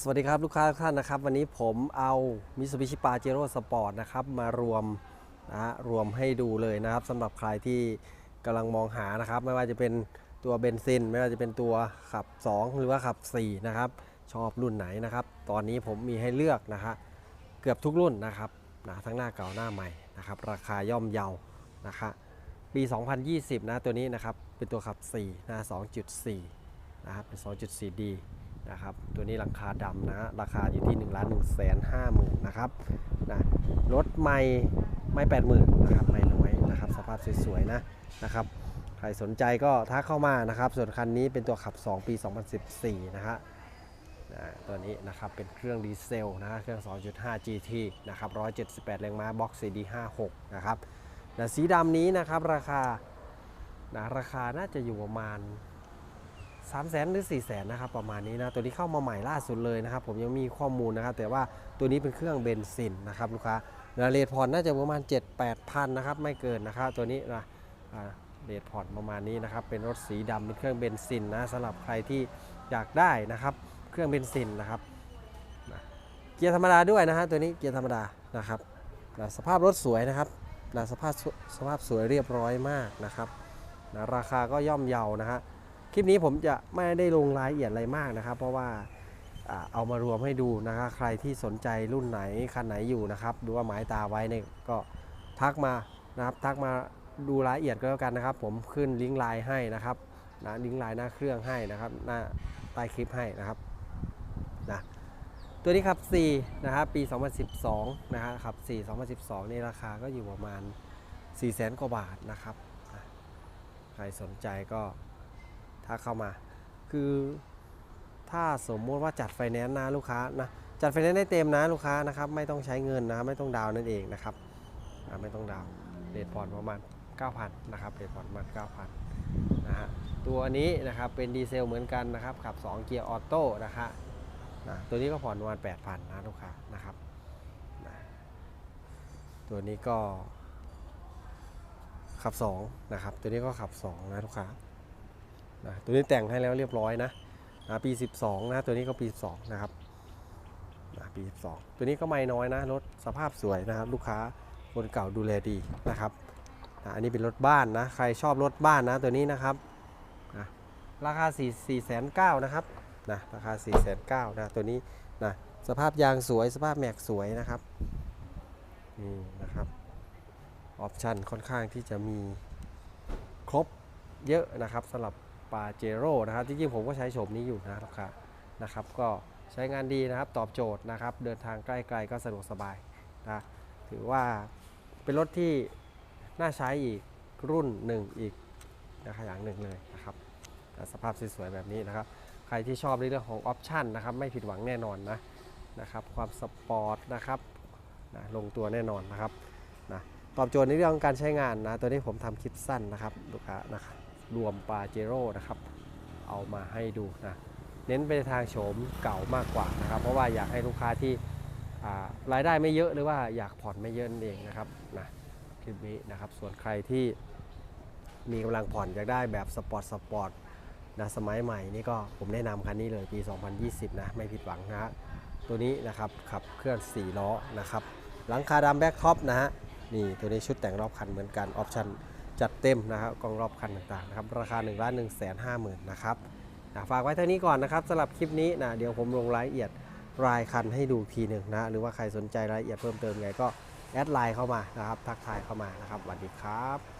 สวัสดีครับลูกค้าทุกท่านนะครับ วันนี้ผมเอา Mitsubishi Pajero Sport นะครับมารวมนะฮะรวมให้ดูเลยนะครับสำหรับใครที่กำลังมองหานะครับ ไม่ว่าจะเป็นตัวเบนซิน ไม่ว่าจะเป็นตัวขับ 2 หรือว่าขับ 4 นะครับ ชอบรุ่นไหนนะครับ ตอนนี้ผมมีให้เลือกนะฮะเกือบทุกรุ่นนะครับนะทั้งหน้าเก่าหน้าใหม่นะครับ ราคาย่อมเยานะคะปี 2020 นะตัวนี้นะครับเป็นตัวขับ4นะ2.4นะครับเป็น 2.4D นะครับ ตัวนี้ราคาดำนะฮะราคาอยู่ที่1นึ่งล้านหนึ่งแสนห้าหมื่นนะครับนะรถไม่ไม่แปดหมื่นนะครับไม่น้อยนะครับ สภาพสวยๆนะนะครับ ใครสนใจก็ทักเข้ามานะครับ ส่วนคันนี้เป็นตัวขับ 2 ปี 2014 นะฮะนะตัวนี้นะครับเป็นเครื่องดีเซลนะฮะเครื่อง 2.5 GT นะครับ178 แรงม้าบ็อกซ์ CD 56นะครับนะสีดำนี้นะครับราคานะราคาน่าจะอยู่ประมาณ 3 0 0แสนหรือ4 0 0แสนนะครับประมาณนี้นะตัวนี้เข้ามาใหม่ล่าสุดเลยนะครับ ผมยังมีข้อมูลนะครับ แต่ว่าตัวนี้เป็นเครื่องเบนซินนะครับลูกค้านะเรทผ่อนน่าจะประมาณ 7 8พันนะครับไม่เกินนะครับตัวนี้นะอ่าเรทผ่อนประมาณนี้นะครับเป็นรถสีดำเป็นเครื่องเบนซินนะสำหรับใครที่อยากได้นะครับ เครื่องเบนซินนะครับนะเกียร์ธรรมดาด้วยนะฮะตัวนี้เกียร์ธรรมดานะครับนะสภาพรถสวยนะครับนะสภาพสภาพสวยเรียบร้อยมากนะครับนะราคาก็ย่อมเยานะฮะ ลิปนี้ผมจะไม่ได้ลงรายละเอียดอะไรมากนะครับ เพราะว่าเอามารวมให้ดูนะครับใครที่สนใจรุ่นไหนคันไหนอยู่นะครับดูว่าหมายตาไว้เนี่ยก็ทักมานะครับทักมาดูรายละเอียดก็แล้วกันนะครับ ผมขึ้นลิงก์ไลน์ให้นะครับนะลิงก์ไลน์หน้าเครื่องให้นะครับหน้าใต้คลิปให้นะครับนะตัวนี้ครับ4นะครับปี 2012นะฮะครับ 4 2012นี่ราคาก็อยู่ประมาณ4 0 0 0 0 0กว่าบาทนะครับ ใครสนใจก็ ถ้าเข้ามา คือถ้าสมมติว่าจัดไฟแนนซ์นะลูกค้านะจัดไฟแนนซ์ได้เต็มนะลูกค้านะครับไม่ต้องใช้เงินนะไม่ต้องดาวน์นั่นเองนะครับไม่ต้องดาวน์เรทผ่อนประมาณ 9,000นะครับเรทผ่อนประมาณ 9,000นะฮะตัวนี้นะครับเป็นดีเซลเหมือนกันนะครับขับ 2 เกียร์ออโต้นะคะนะตัวนี้ก็ผ่อนประมาณ 8,000นะลูกค้านะครับนะตัวนี้ก็ขับ2นะครับตัวนี้ก็ขับ2นะลูกค้า นะตัวนี้แต่งให้แล้วเรียบร้อยนะนะปี 12 นะตัวนี้ก็ปี 12 นะครับนะปี 12 ตัวนี้ก็ไม่น้อยนะรถสภาพสวยนะครับ ลูกค้าคนเก่าดูแลดีนะครับนะอันนี้เป็นรถบ้านนะใครชอบรถบ้านนะตัวนี้นะครับนะราคา 4 4 9 0 0นะครับนะราคา 4 9 0 0 0นะตัวนี้นะสภาพยางสวยสภาพแม็กสวยนะครับนี่นะครับออปชันค่อนข้างที่จะมีครบเยอะนะครับสำหรับาเจโร่นะครับจริงๆผมก็ใช้โฉมนี้อยู่นะลูกค้านะครับ ก็ใช้งานดีนะครับตอบโจทย์นะครับ เดินทางใกล้ๆก็สะดวกสบายนะถือว่าเป็นรถที่น่าใช้อีกรุ่นหนึ่งอีกนะครับอย่างหนึ่งเลยนะครับสภาพสวยๆแบบนี้นะครับ ใครที่ชอบในเรื่องของออปชันนะครับไม่ผิดหวังแน่นอนนะนะครับ ความสปอร์ตนะครับนะลงตัวแน่นอนนะครับนะตอบโจทย์ในเรื่องของการใช้งานนะตัวนี้ผมทำคลิปสั้นนะครับลูกค้านะครับ รวมปาเจโร่นะครับ เอามาให้ดูนะ เน้นไปทางโฉมเก่ามากกว่านะครับ เพราะว่าอยากให้ลูกค้าที่ารายได้ไม่เยอะหรือว่าอยากผ่อนไม่เยอะนั่นเองนะครับนะคลิปนี้นะครับ ส่วนใครที่มีกำลังผ่อนอยากได้แบบสปอร์ตสปอร์ตนะสมัยใหม่นี่ก็ผมแนะนำคันนี้เลยปี 2020 นะไม่ผิดหวังนะฮะตัวนี้นะครับขับเคลื่อน 4 ล้อนะครับหลังคาดำแบ็คท็อปนะฮะนี่ตัวนี้ชุดแต่งรอบคันเหมือนกันออปชั่น จัดเต็มนะครับกองรอบคันต่างๆนะครับราคา1นึ่งล้านหนึ่งแสนห้าหมื่นนะครับนะฝากไว้เท่านี้ก่อนนะครับสำหรับคลิปนี้นะเดี๋ยวผมลงรายละเอียดรายคันให้ดูทีหนึ่งนะหรือว่าใครสนใจรายละเอียดเพิ่มเติมไงก็แอดไลน์เข้ามานะครับทักทายเข้ามานะครับสวัสดีครับ